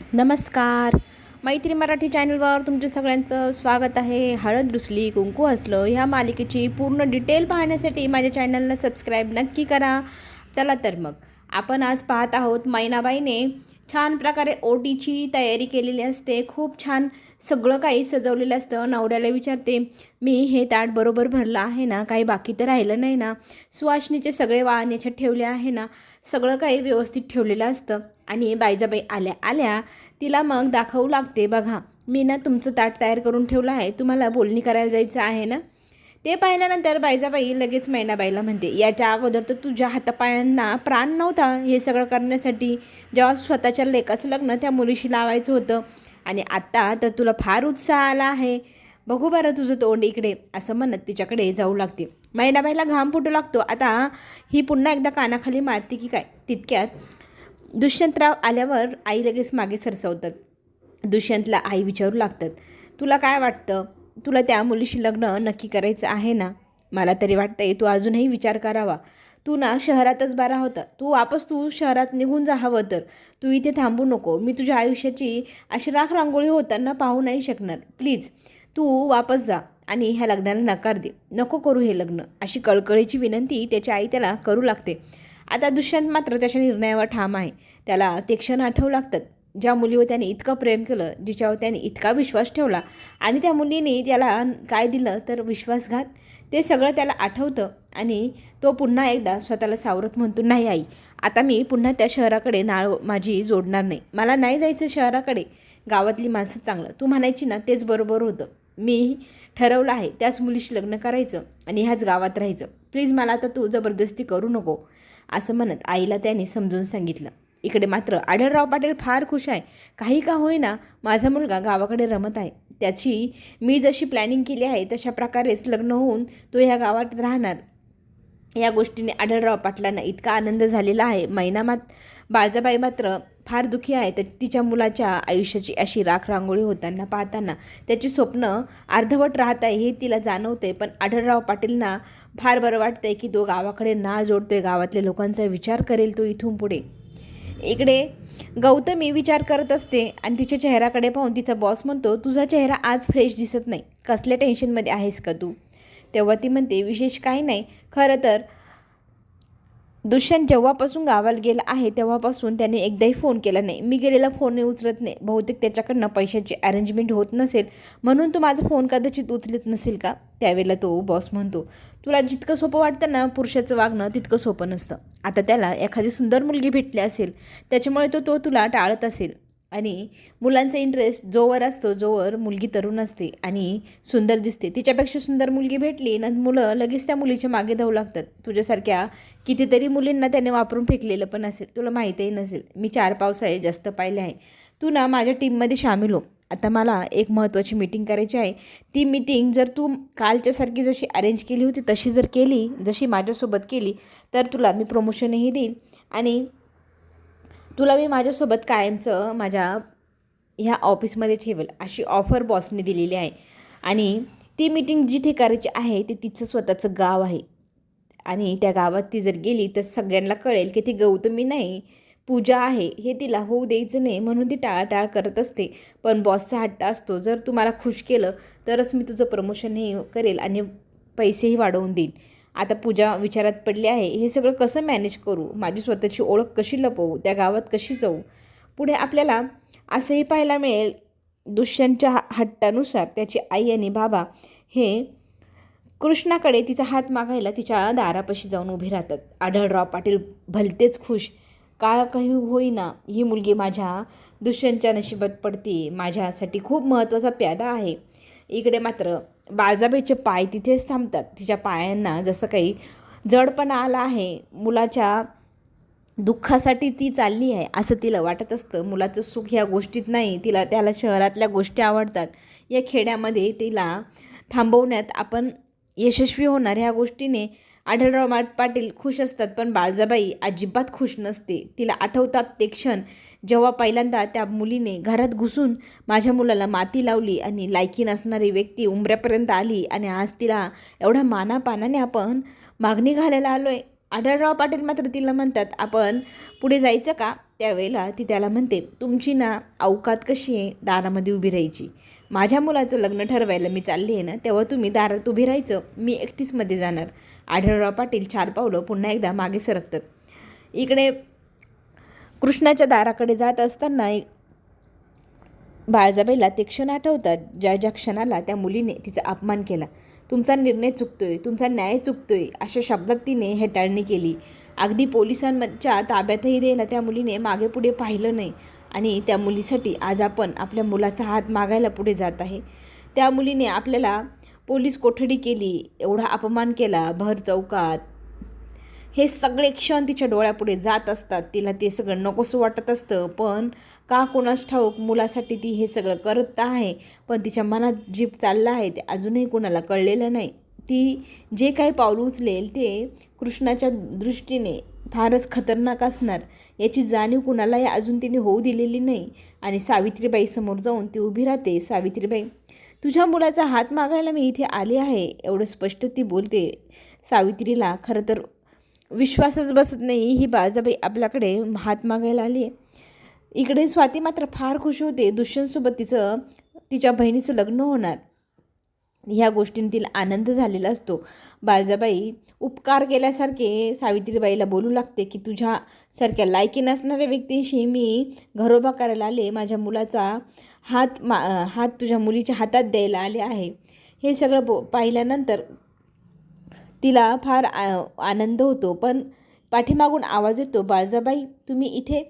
नमस्कार. मैत्री मराठी चॅनलवर तुमचं सगळ्यांचं स्वागत आहे. हळद रुसली कुंकू असलं ह्या मालिकेची पूर्ण डिटेल पाहण्यासाठी माझ्या चॅनलला सबस्क्राईब नक्की करा. चला तर मग. आपण आज पाहत आहोत मैनाबाईने छान प्रकारे ओटीची तयारी केलेली असते. खूप छान सगळं काही सजवलेलं असतं. नवऱ्याला विचारते मी हे ताट बरोबर भरलं आहे ना? काही बाकी तर राहिलं नाही ना? सुवासिनीचे सगळे वाहन याच्यात ठेवले आहे ना? सगळं काही व्यवस्थित ठेवलेलं असतं. आणि बायजाबाई आल्या आल्या तिला मग दाखवू लागते. बघा मी ना तुमचं ताट तयार करून ठेवलं आहे. तुम्हाला बोलणी करायला जायचं आहे ना? ते पाहिल्यानंतर बायजाबाई लगेच मैनाबाईला म्हणते याच्या अगोदर तर तुझ्या हातापायांना प्राण नव्हता. हे सगळं करण्यासाठी जेव्हा स्वतःच्या लेकाचं लग्न त्या मुलीशी लावायचं होतं आणि आत्ता तर तुला फार उत्साह आला आहे. बघू बरं तुझं तोंड इकडे. असं म्हणत तिच्याकडे जाऊ लागते. मैनाबाईला घाम फुटू लागतो. आता ही पुन्हा एकदा कानाखाली मारते की काय? तितक्यात दुष्यंतराव आल्यावर आई लगेच मागे सरसवतात. दुष्यंतला आई विचारू लागतात तुला काय वाटतं? तुला त्या मुलीशी लग्न नक्की करायचं आहे ना? मला तरी वाटतंय तू अजूनही विचार करावा. तू ना शहरातच बारा होता. तू वापस तू शहरात निघून जा हवं तर. तू इथे थांबू नको. मी तुझ्या आयुष्याची अशी राख रांगोळी होताना पाहू नाही शकणार. प्लीज तू वापस जा आणि ह्या लग्नाला नकार दे. नको करू हे लग्न. अशी कळकळीची विनंती त्याची आई त्याला करू लागते. आता दुष्यंत मात्र त्याच्या निर्णयावर ठाम आहे. त्याला ते क्षण आठवू लागतात. ज्या मुलीवर त्याने इतकं प्रेम केलं जिच्यावर त्याने इतका विश्वास ठेवला आणि त्या मुलीने त्याला काय दिलं तर विश्वासघात? ते सगळं त्याला आठवतं आणि तो पुन्हा एकदा स्वतःला सावरत म्हणतो नाही आई आता मी पुन्हा त्या शहराकडे नाळ माझी जोडणार नाही. मला नाही जायचं शहराकडे. गावातली माणसं चांगलं. तू म्हणायची ना तेच बरोबर होतं. मी ठरवलं आहे त्याच मुलीशी लग्न करायचं आणि ह्याच गावात राहायचं. प्लीज मला आता तू जबरदस्ती करू नको. असं म्हणत आईला त्याने समजून सांगितलं. इकडे मात्र आढळराव पाटील फार खुश आहे. काही का होईना माझा मुलगा गावाकडे रमत आहे. त्याची मी जशी प्लॅनिंग केली आहे तशा प्रकारेच लग्न होऊन तो ह्या गावात राहणार. या गोष्टीने आढळराव पाटलांना इतका आनंद झालेला आहे. मैना मात बाळजाबाई मात्र फार दुःखी आहे. तर तिच्या मुलाच्या आयुष्याची अशी राख रांगोळी होताना पाहताना त्याची स्वप्न अर्धवट राहत आहे हे तिला जाणवते. पण आढळराव पाटीलना फार बरं वाटतंय की तो गावाकडे नाळ जोडतोय. गावातल्या लोकांचा विचार करेल तो इथून पुढे. इकडे. गौतमी विचार करत असते आणि तिच्या चेहऱ्याकडे पाहून तिचा बॉस म्हणतो तुझा चेहरा आज फ्रेश दिसत नाही. कसल्या टेन्शनमध्ये आहेस का तू? तेव्हा ती म्हणते विशेष काही नाही. खरं तर दुष्यंत जेव्हापासून गावाला गेला आहे तेव्हापासून त्याने एकदाही फोन केला नाही. मी गेलेला फोनही उचलत नाही. बहुतेक त्याच्याकडनं पैशाची अरेंजमेंट होत नसेल. म्हणून तो माझा फोन कदाचित उचलत नसेल का? त्यावेळेला तो बॉस म्हणतो तुला जितकं सोपं वाटतं ना पुरुषाचं वागणं तितकं सोपं नसतं. आता त्याला एखादी सुंदर मुलगी भेटली असेल त्याच्यामुळे तो तो तुला टाळत असेल. आणि मुलांचा इंटरेस्ट जोवर असतो जोवर मुलगी तरुण असते आणि सुंदर दिसते. तिच्यापेक्षा सुंदर मुलगी भेटली ना मुलं लगेच त्या मुलीच्या मागे धावू लागतात. तुझ्यासारख्या कितीतरी मुलींना त्याने वापरून फेकलेलं पण असेल. तुला माहीतही नसेल. मी चार पावसाळे जास्त पाहिले आहे. तू ना माझ्या टीममध्ये सामील हो. आता मला एक महत्त्वाची मीटिंग करायची आहे. ती मीटिंग जर तू कालच्यासारखी जशी अरेंज केली होती तशी जर केली जशी माझ्यासोबत केली तर तुला मी प्रमोशनही देईल. आणि तुला मी माझ्यासोबत कायमचं माझ्या ह्या ऑफिसमध्ये ठेवेल अशी ऑफर बॉसने दिलेली आहे. आणि ती मीटिंग जिथे करायची आहे ते तिचं स्वतःचं गाव आहे. आणि त्या गावात ती जर गेली तर सगळ्यांना कळेल की ती गौतमी नाही पूजा आहे हे तिला होऊ द्यायचं नाही म्हणून ती टाळाटाळ करत असते. पण बॉसचा हट्ट असतो जर तू मला खुश केलं तरच मी तुझं प्रमोशनही करेल आणि पैसेही वाढवून देईल. आता पूजा विचारात पडली आहे हे सगळं कसं मॅनेज करू? माझी स्वतःची ओळख कशी लपवू? त्या गावात कशी जाऊ? पुढे आपल्याला असंही पाहायला मिळेल दुष्यांच्या हट्टानुसार त्याची आई आणि बाबा हे कृष्णाकडे तिचा हात मागायला तिच्या दारापाशी जाऊन उभे राहतात. आढळराव पाटील भलतेच खुश. का काही होईना ही मुलगी माझ्या दुष्यांच्या नशिबात पडते माझ्यासाठी खूप महत्त्वाचा प्यादा आहे. इकडे मात्र बाळजाबाईचे पाय तिथेच थांबतात. तिच्या पायांना जसं काही जडपणा आला आहे मुलाच्या दुःखासाठी ती चालली आहे असं तिला वाटत असतं. मुलाचं सुख ह्या गोष्टीत नाही तिला त्याला शहरातल्या गोष्टी आवडतात. या खेड्यामध्ये तिला थांबवण्यात आपण यशस्वी होणार ह्या गोष्टीने आढळराव पाटील खुश असतात पण बाळजाबाई अजिबात खुश नसते. तिला आठवतात ते क्षण जेव्हा पहिल्यांदा त्या मुलीने घरात घुसून माझ्या मुलाला माती लावली आणि लायकी नसणारी व्यक्ती उंबऱ्यापर्यंत आली आणि आज तिला एवढ्या मानापानाने आपण मागणी घालायला आलो आहे आढळराव पाटील मात्र तिला म्हणतात आपण पुढे जायचं का? त्यावेळेला ती त्याला म्हणते तुमची ना अवकात कशी आहे? दारामध्ये उभी राहायची. माझ्या मुलाचं लग्न ठरवायला मी चालली आहे ना तेव्हा तुम्ही दारात उभी राहायचं मी एकटीच मध्ये जाणार. आढळराव पाटील चार पावलं पुन्हा एकदा मागे सरकतात. इकडे कृष्णाच्या दाराकडे जात असताना बाळजाबाईला ते क्षण आठवतात. ज्या ज्या क्षणाला त्या मुलीने तिचा अपमान केला. तुमचा निर्णय चुकतोय तुमचा न्याय चुकतोय अशा शब्दात तिने हेटाळणी केली. अगदी पोलिसांच्या ताब्यातही द्यायला त्या मुलीने मागे पुढे पाहिलं नाही. आणि त्या मुलीसाठी आज आपण आपल्या मुलाचा हात मागायला पुढे जात आहे. त्या मुलीने आपल्याला पोलीस कोठडी केली एवढा अपमान केला भर चौकात. हे सगळे क्षण तिच्या डोळ्यापुढे जात असतात. तिला ते सगळं नकोसं वाटत असतं. पण का कोणास ठाऊक मुलासाठी ती हे सगळं करत आहे? पण तिच्या मनात जीप चालला आहे. ते अजूनही कोणाला कळलेलं नाही. ती जे काही पाऊल उचलेल ते कृष्णाच्या दृष्टीने फारच खतरनाक असणार. याची जाणीव कुणालाही अजून तिने होऊ दिलेली नाही. आणि सावित्रीबाई समोर जाऊन ती उभी राहते. सावित्रीबाई तुझ्या मुलाचा हात मागायला मी इथे आले आहे. एवढं स्पष्ट ती बोलते. सावित्रीला खरं तर विश्वासच बसत नाही. ही बाळजाबाई आपल्याकडे हात मागायला आली आहे. इकडे स्वाती मात्र फार खुश होते. दुष्यंतसोबत तिचं तिच्या बहिणीचं लग्न होणार. ह्या गोष्टींतील आनंद झालेला असतो. बाळजाबाई उपकार केल्यासारखे सावित्रीबाईला बोलू लागते की तुझ्यासारख्या लायकी नसणाऱ्या व्यक्तींशी मी घरोबा करायला आले. माझ्या मुलाचा हात मा हात तुझ्या मुलीच्या हातात द्यायला आले आहे. हे सगळं बो पाहिल्यानंतर तिला फार आ आनंद होतो. पण पाठीमागून आवाज येतो बाळजाबाई तुम्ही इथे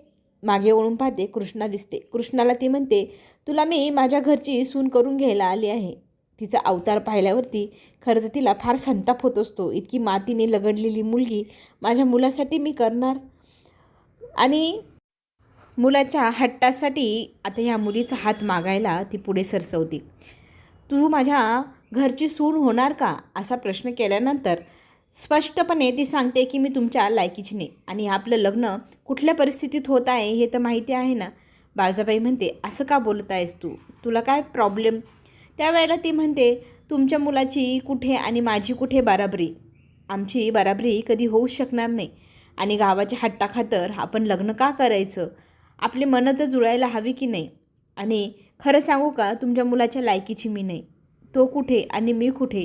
मागे वळून पाहते कृष्णा दिसते. कृष्णाला ती म्हणते तुला मी माझ्या घरची सून करून घ्यायला आली आहे. तिचा अवतार पाहिल्यावरती खरं तर तिला फार संताप होत असतो. इतकी मातीने लगडलेली मुलगी माझ्या मुलासाठी मी करणार? आणि मुलाच्या हट्टासाठी आता ह्या मुलीचा हात मागायला ती पुढे सरसवते. तू माझ्या घरची सून होणार का? असा प्रश्न केल्यानंतर स्पष्टपणे ती सांगते की मी तुमच्या लायकीची नाही आणि आपलं लग्न कुठल्या परिस्थितीत होत आहे हे तर माहिती आहे ना? बाळजाबाई म्हणते असं का बोलत आहेस तू? तुला काय प्रॉब्लेम त्यावेळेला ती म्हणते तुमच्या मुलाची कुठे आणि माझी कुठे बराबरी? आमची बराबरी कधी होऊच शकणार नाही. आणि गावाच्या हट्टाखातर आपण लग्न का करायचं? आपली मनं तर जुळायला हवी की नाही? आणि खरं सांगू का तुमच्या मुलाच्या लायकीची मी नाही. तो कुठे आणि मी कुठे?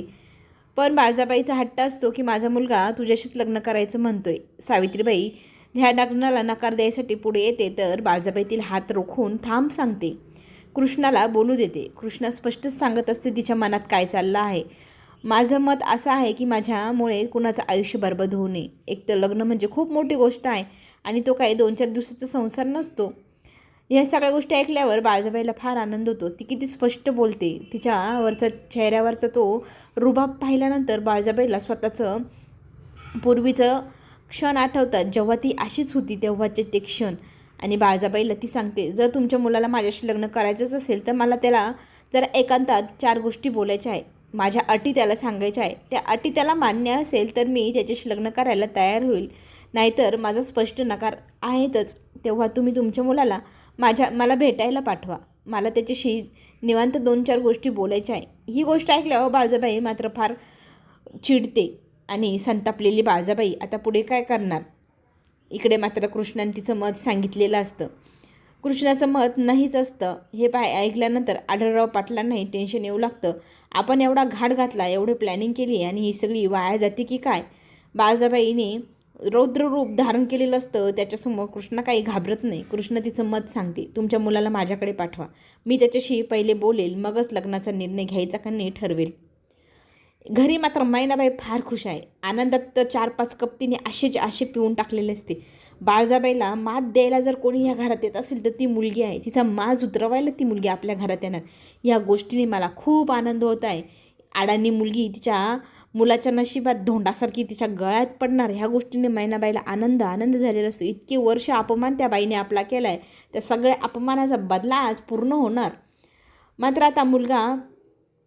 पण बाळजाबाईचा हट्ट असतो की माझा मुलगा तुझ्याशीच लग्न करायचं म्हणतोय. सावित्रीबाई ह्या लग्नाला नकार द्यायसाठी पुढे येते तर बाळजाबाई तिला हात रोखून थांब सांगते. कृष्णाला बोलू देते. कृष्णा स्पष्टच सांगत असते तिच्या मनात काय चाललं आहे. माझं मत असं आहे की माझ्यामुळे कुणाचं आयुष्य बरबाद होऊ नये. एक तर लग्न म्हणजे खूप मोठी गोष्ट आहे आणि तो काही दोन चार दिवसाचा संसार नसतो. या सगळ्या गोष्टी ऐकल्यावर बाळजाबाईला फार आनंद होतो. ती किती स्पष्ट बोलते. तिच्यावरचा चेहऱ्यावरचा तो रुबाब पाहिल्यानंतर बाळजाबाईला स्वतःचं पूर्वीचं क्षण आठवतात. जेव्हा ती अशीच होती तेव्हाचे ते क्षण. आणि बाळजाबाईला ती सांगते जर तुमच्या मुलाला माझ्याशी लग्न करायचंच असेल तर मला त्याला जरा एकांतात चार गोष्टी बोलायच्या आहे माझ्या अटी त्याला सांगायच्या आहे त्या अटी त्याला मान्य असेल तर मी त्याच्याशी लग्न करायला तयार होईल. नाहीतर माझा स्पष्ट नकार आहेतच. तेव्हा तुम्ही तुमच्या मुलाला माझ्या मला भेटायला पाठवा. मला त्याच्याशी निवांत दोन चार गोष्टी बोलायच्या आहे ही गोष्ट ऐकल्यावर बाळजाबाई मात्र फार चिडते. आणि संतापलेली बाळजाबाई आता पुढे काय करणार? इकडे मात्र कृष्णाने तिचं मत सांगितलेलं असतं. कृष्णाचं मत नाहीच असतं. हे पाय ऐकल्यानंतर आढळराव पाटलांनाही टेन्शन येऊ लागतं. आपण एवढा घाट घातला एवढे प्लॅनिंग केली आणि ही सगळी वाया जाते की काय? बाळजाबाईने रौद्र रूप धारण केलेलं असतं. त्याच्यासमोर कृष्ण काही घाबरत नाही. कृष्ण तिचं मत सांगते. तुमच्या मुलाला माझ्याकडे पाठवा. मी त्याच्याशी पहिले बोलेल मगच लग्नाचा निर्णय घ्यायचा का नाही ठरवेल. घरी मात्र मैनाबाई फार खुश आहे. आनंदात तर चार पाच कप तिने असेच असे पिऊन टाकलेले असते. बाळजाबाईला मात द्यायला जर कोणी ह्या घरात येत असेल तर ती मुलगी आहे. तिचा माज उतरवायला ती मुलगी आपल्या घरात येणार. या गोष्टीने मला खूप आनंद होत आहे. आडानी मुलगी तिच्या मुलाच्या नशिबात धोंडासारखी तिच्या गळ्यात पडणार. ह्या गोष्टीने मैनाबाईला आनंद आनंद झालेला असतो. इतके वर्ष अपमान त्या बाईने आपला केला आहे त्या सगळ्या अपमानाचा बदला आज पूर्ण होणार. मात्र आता मुलगा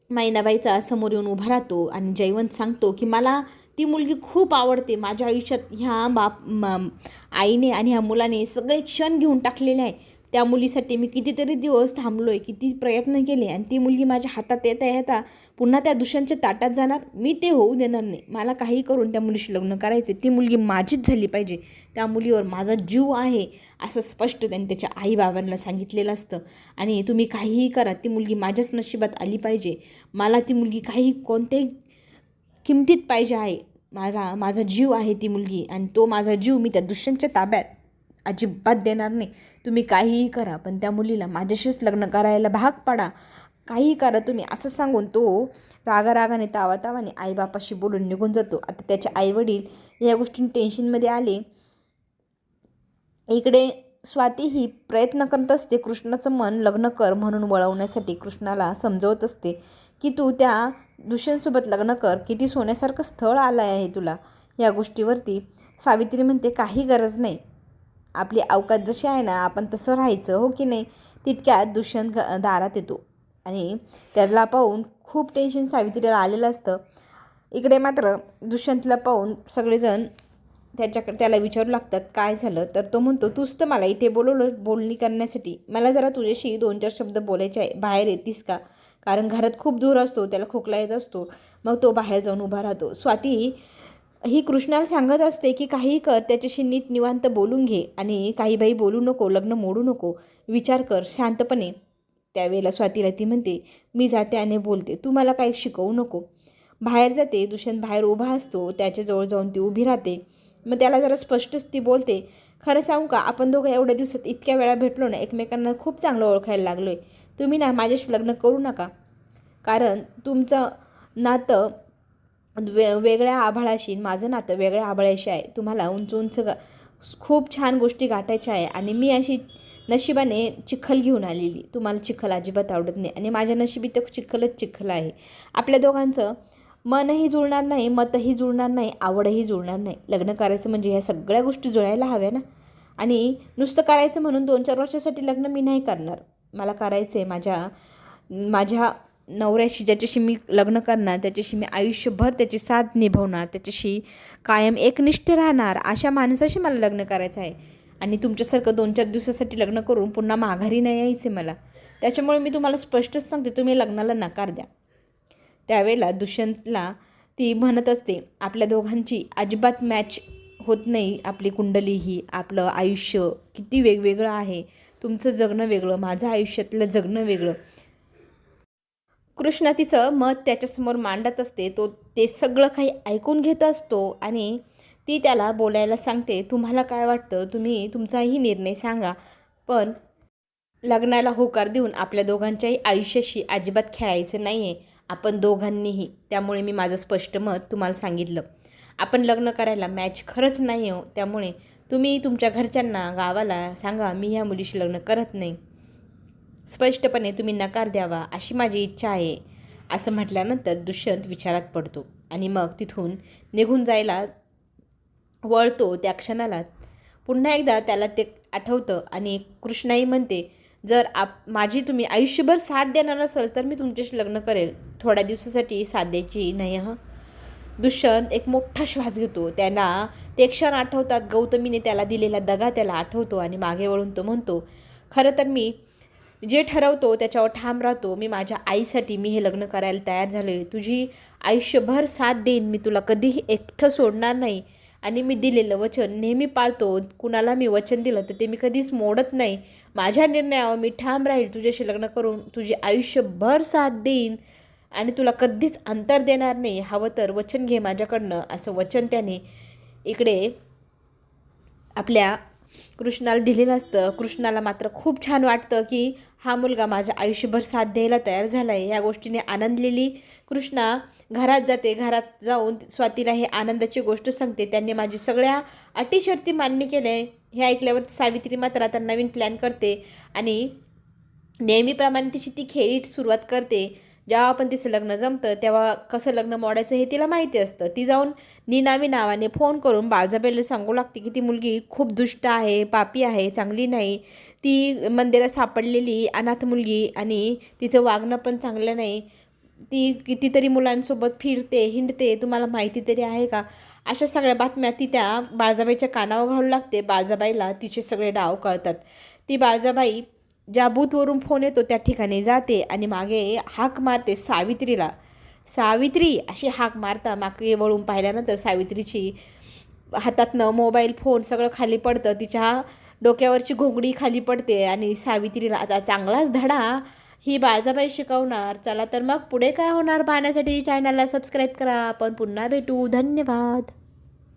मैनाबाईचा समोर येऊन उभा राहतो आणि जयवंत सांगतो की मला ती मुलगी खूप आवडते. माझ्या आयुष्यात ह्या बाप आईने आणि ह्या मुलाने सगळे क्षण घेऊन टाकलेले आहे. त्या मुलीसाठी मी कितीतरी दिवस थांबलो आहे किती प्रयत्न केले आणि ती मुलगी माझ्या हातात येता येता पुन्हा त्या दुष्यांच्या ताटात जाणार. मी ते होऊ देणार नाही. मला काही करून त्या मुलीशी लग्न करायचे ती मुलगी माझीच झाली पाहिजे. त्या मुलीवर माझा जीव आहे असं स्पष्ट त्यांनी त्याच्या आईबाबांना सांगितलेलं असतं. आणि तुम्ही काहीही करा ती मुलगी माझ्याच नशिबात आली पाहिजे. मला ती मुलगी काही कोणत्याही किमतीत पाहिजे आहे. माझा माझा जीव आहे ती मुलगी आणि तो माझा जीव मी त्या दुष्यांच्या ताब्यात अजिबात देणार नाही. तुम्ही काहीही करा पण त्या मुलीला माझ्याशीच लग्न करायला भाग पाडा. काहीही करा तुम्ही. असं सांगून तो रागारागाने तावा तावाने आईबापाशी बोलून निघून जातो. आता त्याचे आईवडील या गोष्टी टेन्शनमध्ये आले. इकडे स्वाती ही प्रयत्न करत असते. कृष्णाचं मन लग्न कर म्हणून वळवण्यासाठी कृष्णाला समजवत असते की तू त्या दुष्यंतसोबत लग्न कर. किती सोन्यासारखं स्थळ आलं आहे तुला. या गोष्टीवरती सावित्री म्हणते काही गरज नाही. आपली अवकात जशी आहे ना आपण तसं राहायचं हो की नाही? तितक्यात दुष्यंत दारात येतो. आणि त्याला पाहून खूप टेन्शन सावित्रीला आलेलं असतं. इकडे मात्र दुष्यंतला पाहून सगळेजण त्याच्याकडे त्याला विचारू लागतात काय झालं? तर तो म्हणतो तूच तर मला इथे बोलवलं बोलणी करण्यासाठी. मला जरा तुझ्याशी दोन चार शब्द बोलायचे आहे. बाहेर येतीस का? कारण घरात खूप दूर असतो त्याला खोकला येत असतो. मग तो बाहेर जाऊन उभा राहतो. स्वाती ही कृष्णाला सांगत असते की काही कर त्याच्याशी नीट निवांत बोलून घे आणि काही बाई बोलू नको लग्न मोडू नको विचार कर शांतपणे. त्यावेळेला स्वातीला ती म्हणते मी जाते आणि बोलते तू मला काही शिकवू नको. बाहेर जाते दुष्यंत बाहेर उभा असतो त्याच्याजवळ जाऊन ती उभी राहते. मग त्याला जरा स्पष्टच ती बोलते खरं सांगू का आपण दोघं एवढ्या दिवसात इतक्या वेळा भेटलो ना एकमेकांना खूप चांगलं ओळखायला लागलो आहे तुम्ही ना माझ्याशी लग्न करू नका. कारण तुमचं नातं वे वेगळ्या आभाळाशी माझं नातं वेगळ्या आभाळाशी आहे. तुम्हाला उंच उंच गा खूप छान गोष्टी गाठायच्या आहे. आणि मी अशी नशिबाने चिखल घेऊन आलेली. तुम्हाला चिखल अजिबात आवडत नाही. आणि माझ्या नशिबी तर चिखलच चिखल आहे. आपल्या दोघांचं मनही जुळणार नाही मतही जुळणार नाही आवडही जुळणार नाही. लग्न करायचं म्हणजे ह्या सगळ्या गोष्टी जुळायला हव्या ना? आणि नुसतं करायचं म्हणून दोन चार वर्षासाठी लग्न मी नाही करणार. मला करायचं आहे माझ्या माझ्या नवऱ्याशी ज्याच्याशी मी लग्न करणार त्याच्याशी मी आयुष्यभर त्याची साथ निभवणार त्याच्याशी कायम एकनिष्ठ राहणार अशा माणसाशी मला लग्न करायचं आहे. आणि तुमच्यासारखं दोन चार दिवसासाठी लग्न करून पुन्हा माघारी नाही यायचे मला. त्याच्यामुळे मी तुम्हाला स्पष्टच सांगते तुम्ही लग्नाला नकार द्या. त्यावेळेला दुष्यंतला ती म्हणत असते आपल्या दोघांची अजिबात मॅच होत नाही आपली कुंडली ही आपलं आयुष्य किती वेगवेगळं आहे. तुमचं जगणं वेगळं माझं आयुष्यातलं जगणं वेगळं. कृष्णा तिचं मत त्याच्यासमोर मांडत असते. तो ते सगळं काही ऐकून घेत असतो आणि ती त्याला बोलायला सांगते तुम्हाला काय वाटतं? तुम्ही तुमचाही निर्णय सांगा. पण लग्नाला होकार देऊन आपल्या दोघांच्याही आयुष्याशी अजिबात खेळायचं नाही आहे आपण दोघांनीही. त्यामुळे मी माझं स्पष्ट मत तुम्हाला सांगितलं. आपण लग्न करायला मॅच खरंच नाही हो त्यामुळे तुम्ही तुमच्या घरच्यांना गावाला सांगा मी ह्या मुलीशी लग्न करत नाही. स्पष्टपणे तुम्ही नकार द्यावा अशी माझी इच्छा आहे. असं म्हटल्यानंतर दुष्यंत विचारात पडतो आणि मग तिथून निघून जायला वळतो त्या क्षणाला. पुन्हा एकदा त्याला ते आठवतं आणि कृष्णाई म्हणते जर आप माझी तुम्ही आयुष्यभर साथ देणार असाल तर मी तुमच्याशी लग्न करेल. थोड्या दिवसासाठी साथ द्यायची नाही हं? दुष्यंत एक मोठा श्वास घेतो. त्याला ते क्षण आठवतात. गौतमीने त्याला दिलेला दगा त्याला आठवतो आणि मागे वळून तो म्हणतो खरं तर मी जे ठरवतो त्याच्यावर ठाम राहतो मी माझ्या आईसाठी मी हे लग्न करायला तयार झालो आहे तुझी आयुष्यभर साथ देईन मी तुला कधीही एकटं सोडणार नाही. आणि मी दिलेलं वचन नेहमी पाळतो. कुणाला मी वचन दिलं तर ते मी कधीच मोडत नाही. माझ्या निर्णयावर मी ठाम राहील. तुझ्याशी लग्न करून तुझी आयुष्यभर साथ देईन. आणि तुला कधीच अंतर देणार नाही. हवं तर वचन घे माझ्याकडनं. असं वचन त्याने इकडे आपल्या कृष्णाला दिलेलं असतं. कृष्णाला मात्र खूप छान वाटतं की हा मुलगा माझ्या आयुष्यभर साथ द्यायला तयार झाला आहे या गोष्टीने आनंदलेली कृष्णा घरात जाते. घरात जाऊन स्वातीला हे आनंदाची गोष्ट सांगते. त्यांनी माझी सगळ्या अटी शर्ती मान्य केल्या. आहे हे ऐकल्यावर सावित्री मात्र आता नवीन प्लॅन करते आणि नेहमीप्रमाणे तिची ती खेळी सुरुवात करते. जेव्हा पण तिचं लग्न जमतं तेव्हा कसं लग्न मोडायचं हे तिला माहिती असतं. ती जाऊन निनावी नावाने फोन करून बाळजाबाईला सांगू लागते की ती मुलगी खूप दुष्ट आहे पापी आहे चांगली नाही. ती मंदिरात सापडलेली अनाथ मुलगी आणि तिचं वागणं पण चांगलं नाही. ती कितीतरी मुलांसोबत फिरते हिंडते तुम्हाला माहिती तरी आहे का? अशा सगळ्या बातम्या ती त्या बाळजाबाईच्या कानावर घालू लागते. बाळजाबाईला तिचे सगळे डाव कळतात. ती बाळजाबाई ज्या बूथवरून फोन येतो त्या ठिकाणी जाते आणि मागे हाक मारते सावित्रीला. सावित्री अशी हाक मारता मागे वळून पाहिल्यानंतर सावित्रीची हातातनं मोबाईल फोन सगळं खाली पडतं. तिच्या डोक्यावरची घोंगडी खाली पडते आणि सावित्रीला आता चांगलाच धडा. ही बाळजाबाई शिकवणार. चला तर मग पुढे काय होणार पाहण्यासाठी चॅनलला सबस्क्राईब करा. आपण पुन्हा भेटू. धन्यवाद.